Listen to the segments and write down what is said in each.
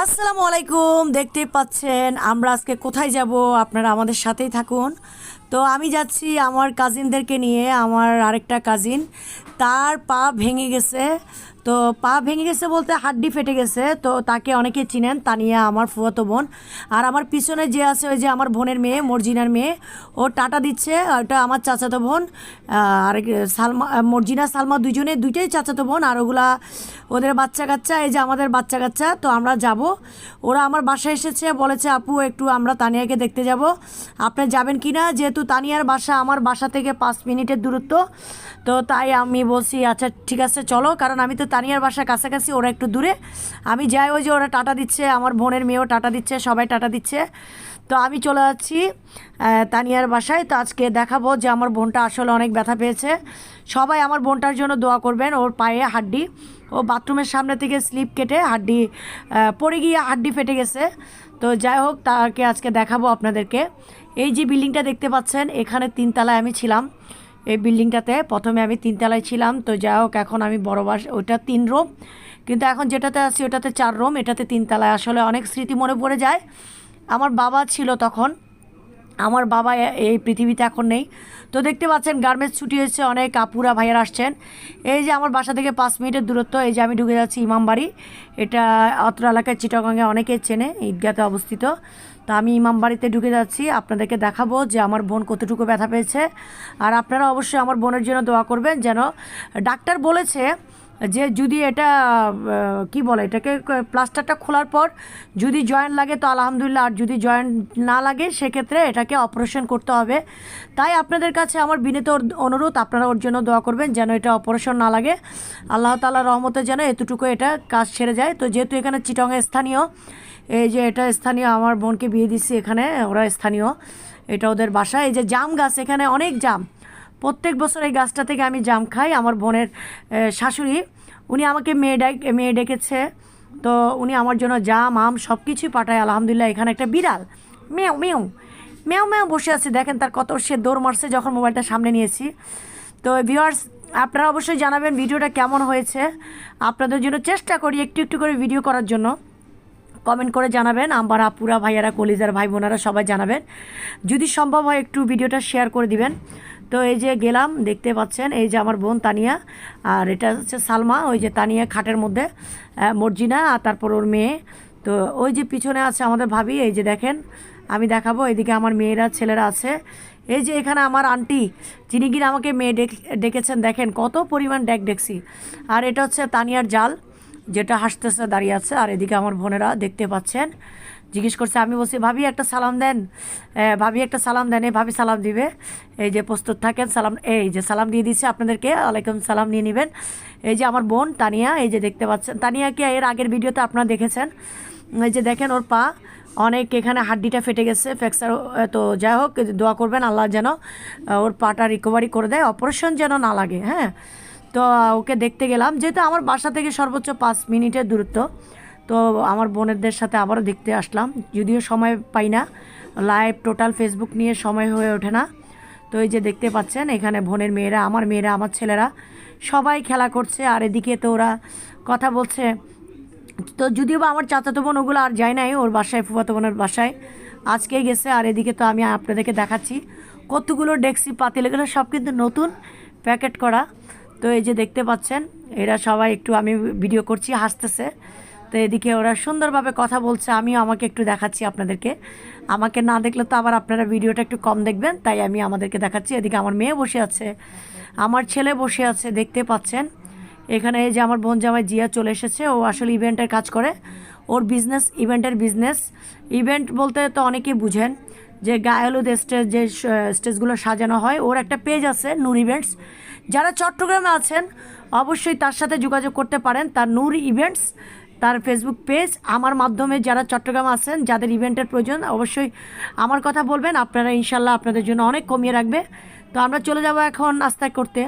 আসসালামু আলাইকুম, দেখতেই পাচ্ছেন, আমরা আজকে কোথায় যাব? আপনারা আমাদের সাথেই থাকুন। তো আমি যাচ্ছি আমার কাজিনদেরকে নিয়ে, আমার আরেকটা কাজিন তার পা ভেঙে গেছে। তো পা ভেঙে গেছে বলতে হাড্ডি ফেটে গেছে, তো তাকে অনেকে চিনেন তানিয়া, আমার ফুয়াতো বোন। আর আমার পিছনে যে আছে ওই যে আমার বোনের মেয়ে, মর্জিনার মেয়ে, ও টাটা দিচ্ছে ওটা আমার চাচাতো বোন আর সালমা মর্জিনা, সালমা দুজনে দুইটাই চাচাতো বোন, আর ওগুলা ওদের বাচ্চা কাচ্চা, এই যে আমাদের বাচ্চা কাচ্চা, তো আমরা যাব। ওরা আমার বাসায় এসেছে, বলেছে, আপু, একটু আমরা তানিয়াকে দেখতে যাব। আপনি যাবেন কি না? যেহেতু তানিয়ার বাসা আমার বাসা থেকে পাঁচ মিনিটের দূরত্ব, তো তাই আমি বলছি আচ্ছা ঠিক আছে, চলো। কারণ আমি তো তানিয়ার বাসা কাছাকাছি, ওরা একটু দূরে। আমি যাই, ওই যে ওরা টাটা দিচ্ছে, আমার বোনের মেয়েও টাটা দিচ্ছে, সবাই টাটা দিচ্ছে। তো আমি চলে যাচ্ছি তানিয়ার বাসায়। তো আজকে দেখাবো যে আমার বোনটা আসলে অনেক ব্যথা পেয়েছে। সবাই আমার বোনটার জন্য দোয়া করবেন, ওর পায়ে হাড্ডি। ও বাথরুমের সামনে থেকে স্লিপ কেটে হাড্ডি পড়ে গিয়ে হাড্ডি ফেটে গেছে। তো যাই হোক, তাকে আজকে দেখাবো আপনাদেরকে। এই যে বিল্ডিংটা দেখতে পাচ্ছেন, এখানে তিনতলায় আমি ছিলাম। এই বিল্ডিংটাতে প্রথমে আমি তিনতলায় ছিলাম, তো যাই হোক, এখন আমি বড় বাস, ওইটা তিন রুম। কিন্তু এখন যেটাতে আছি, ওটাতে চার রুম, এটাতে তিনতলায়। আসলে অনেক স্মৃতি মনে পড়ে যায়। আমার বাবা ছিল তখন। আমার বাবা এই পৃথিবীতে এখন নেই। তো দেখতে পাচ্ছেন, গার্মেন্টস ছুটি হয়েছে, অনেক আপুরা ভাইয়েরা আসছেন। এই যে আমার বাসা থেকে পাঁচ মিনিটের দূরত্ব, এই যে আমি ঢুকে যাচ্ছি ইমামবাড়ি। এটা অত্র এলাকায় চিটাগঙ্গে অনেকে চেনে, ঈদগাতে অবস্থিত। তো আমি ইমাম বাড়িতে ঢুকে যাচ্ছি। আপনাদেরকে দেখাবো যে আমার বোন কতটুকু ব্যথা পেয়েছে। আর আপনারা অবশ্যই আমার বোনের জন্য দোয়া করবেন যেন ডাক্তার বলেছে যে যদি এটা কি বলে, এটাকে প্লাস্টারটা খোলার পর যদি জয়েন্ট লাগে তো আলহামদুলিল্লাহ, আর যদি জয়েন্ট না লাগে সেক্ষেত্রে এটাকে অপারেশন করতে হবে। তাই আপনাদের কাছে আমার বিনীত অনুরোধ, আপনারা ওর জন্য দোয়া করবেন যেন এটা অপারেশন না লাগে। আল্লাহ তালা রহমতে যেন এতটুকু এটা কাজ সেরে যায়। তো যেহেতু এখানে চিটংয়ে স্থানীয়, এই যে এটা স্থানীয়, আমার বোনকে বিয়ে দিচ্ছি এখানে, ওরা স্থানীয়, এটা ওদের বাসা। এই যে জাম গাছ, এখানে অনেক জাম। প্রত্যেক বছর এই গাছটা থেকে আমি জাম খাই। আমার বোনের শাশুড়ি, উনি আমাকে মেয়ে ডাক, মেয়ে ডেকেছে। তো উনি আমার জন্য জাম, আম সব কিছুই পাঠায়। আলহামদুলিল্লাহ, এখানে একটা বিড়াল। মেও মেও মেও মেও বসে আছে। দেখেন তার কত সে দৌড় মারছে যখন মোবাইলটা সামনে নিয়েছি। তো ভিউয়ার্স আপনারা অবশ্যই জানাবেন ভিডিওটা কেমন হয়েছে। আপনাদের জন্য চেষ্টা করি একটু একটু করে ভিডিও করার জন্য। কমেন্ট করে জানাবেন। আমার আপুরা, ভাইয়ারা, কলিজার ভাই বোনেরা সবাই জানাবেন। যদি সম্ভব হয় একটু ভিডিওটা শেয়ার করে দিবেন। তো এই যে গেলাম, দেখতে পাচ্ছেন, এই যে আমার বোন তানিয়া, আর এটা হচ্ছে সালমা, ওই যে তানিয়া খাটের মধ্যে মর্জিনা আর তারপর ওর মেয়ে। তো ওই যে পিছনে আছে আমাদের ভাবি, এই যে দেখেন, আমি দেখাবো, এদিকে আমার মেয়েরা, ছেলেরা আছে। এই যে এখানে আমার আন্টি, যিনি কিনা আমাকে মেয়ে ডেক, ডেকেছেন, দেখেন, কত পরিমাণ ডেক ডেকছি আর এটা হচ্ছে তানিয়ার জাল, যেটা হাসতেছে, দাঁড়িয়ে আছে, আর এদিকে আমার বোনেরা দেখতে পাচ্ছেন। জিজ্ঞেস করছে, আমি বলছি, ভাবি, একটা সালাম দেন। ভাবি, একটা সালাম দেন। এই ভাবি সালাম দিবে। এই যে প্রস্তুত থাকেন, সালাম, এই যে সালাম দিয়ে দিচ্ছে আপনাদেরকে ওয়ালাইকুম সালাম নিয়ে নেবেন। এই যে আমার বোন তানিয়া, এই যে দেখতে পাচ্ছেন তানিয়াকে এর আগের ভিডিওতে আপনারা দেখেছেন? এই যে দেখেন ওর পা, অনেক এখানে হাড্ডিটা ফেটে গেছে, ফ্র্যাকচার তো যাই হোক, দোয়া করবেন, আল্লাহ যেন ওর পাটা রিকভারি করে দেয়, অপারেশন যেন না লাগে হ্যাঁ? তো ওকে দেখতে গেলাম, যেহেতু আমার বাসা থেকে সর্বোচ্চ পাঁচ মিনিটের দূরত্ব। তো আমার বোনেরদের সাথে আবারও দেখতে আসলাম। যদিও সময় পাই না লাইভ টোটাল ফেসবুক নিয়ে সময় হয়ে ওঠে না। তো এই যে দেখতে পাচ্ছেন, এখানে বোনের মেয়েরা, আমার মেয়েরা, আমার ছেলেরা সবাই খেলা করছে। আর এদিকে তো ওরা কথা বলছে। তো যদিও বা আমার চাচাতো বোন ওগুলো আর যায় নাই, ওর বাসায়, ফুফাতো বোনের বাসায় আজকে গেছে। আর এদিকে তো আমি আপনাদেরকে দেখাচ্ছি, কতগুলো ডেক্সি, পাতিল, এগুলো সব কিন্তু নতুন প্যাকেট করা। তো এই যে দেখতে পাচ্ছেন, এরা সবাই একটু আমি ভিডিও করছি, হাসতেছে। তো এদিকে ওরা সুন্দরভাবে কথা বলছে, আমিও আমাকে একটু দেখাচ্ছি আপনাদেরকে। আমাকে না দেখলে তো আবার আপনারা ভিডিওটা একটু কম দেখবেন, তাই আমি আমাদেরকে দেখাচ্ছি। এদিকে আমার মেয়ে বসে আছে, আমার ছেলে বসে আছে, দেখতে পাচ্ছেন। এখানে এই যে আমার বোন জামাই জিয়া চলে এসেছে, ও আসলে ইভেন্টের কাজ করে। ওর বিজনেস ইভেন্টের বিজনেস ইভেন্ট বলতে তো অনেকেই বুঝেন, যে গায়ে হলুদ স্টেজ যে স্টেজগুলো সাজানো হয়, ওর একটা পেজ আছে, নূর ইভেন্টস যারা চট্টগ্রামে আছেন, অবশ্যই তার সাথে যোগাযোগ করতে পারেন, তার নূর ইভেন্টস তার ফেসবুক পেজ আমার মাধ্যমে যারা চট্টগ্রাম আছেন, যাদের ইভেন্টের প্রয়োজন, অবশ্যই আমার কথা বলবেন। আপনারা ইনশাল্লাহ আপনাদের জন্য অনেক কমিয়ে রাখবে। তো আমরা চলে যাব এখন নাস্তা করতে।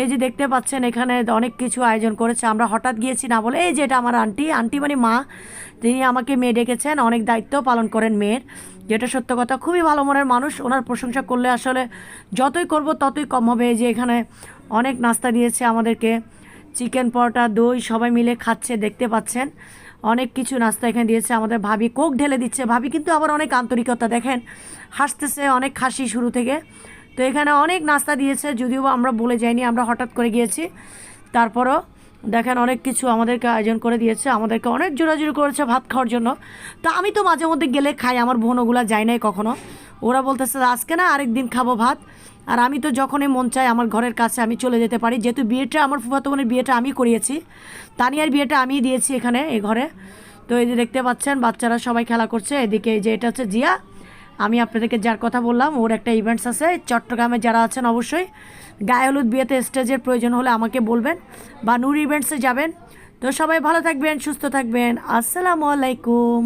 এই যে দেখতে পাচ্ছেন, এখানে অনেক কিছু আয়োজন করেছে। আমরা হঠাৎ গিয়েছি না বলে, এই যে এটা আমার আন্টি। আন্টি মানে মা। তিনি আমাকে মেয়ে ডেকেছেন, অনেক দায়িত্ব পালন করেন মেয়ের। যেটা সত্য কথা, খুবই ভালো মনের মানুষ। ওনার প্রশংসা করলে আসলে যতই করব ততই কম হবে। এই যে এখানে অনেক নাস্তা দিয়েছে আমাদেরকে। চিকেন পরোটা, দই, সবাই মিলে খাচ্ছে, দেখতে পাচ্ছেন। অনেক কিছু নাস্তা এখানে দিয়েছে। আমাদের ভাবি কোক ঢেলে দিচ্ছে। ভাবি কিন্তু আবার অনেক আন্তরিকতা, দেখেন। হাসতেছে, অনেক হাসি শুরু থেকে। তো এখানে অনেক নাস্তা দিয়েছে, যদিও আমরা বলে যাইনি, আমরা হঠাৎ করে গিয়েছি। তারপরও দেখেন অনেক কিছু আমাদেরকে আয়োজন করে দিয়েছে। আমাদেরকে অনেক জোরাজুরি করেছে ভাত খাওয়ার জন্য। তো আমি তো মাঝে মধ্যে গেলে খাই, আমার বোন যায় নাই কখনো। ওরা বলতেছে, আজকে না আরেক দিন খাব ভাত। আর আমি তো যখনই মন চাই আমার ঘরের কাছে আমি চলে যেতে পারি। যেহেতু বিয়েটা, আমার ফুফাতো বোনের বিয়েটা আমি করিয়েছি। তানিয়ার বিয়েটা আমিই দিয়েছি এখানে, এই ঘরে। তো এই যে দেখতে পাচ্ছেন, বাচ্চারা সবাই খেলা করছে। এদিকে যে এটা হচ্ছে জিয়া। আমি আপনাদেরকে যার কথা বললাম, ওর একটা ইভেন্টস আছে। চট্টগ্রামে যারা আছেন অবশ্যই, গায়ে হলুদ বিয়েতে স্টেজের প্রয়োজন হলে আমাকে বলবেন বা নূর ইভেন্টসে যাবেন। তো সবাই ভালো থাকবেন, সুস্থ থাকবেন। আসসালামু আলাইকুম।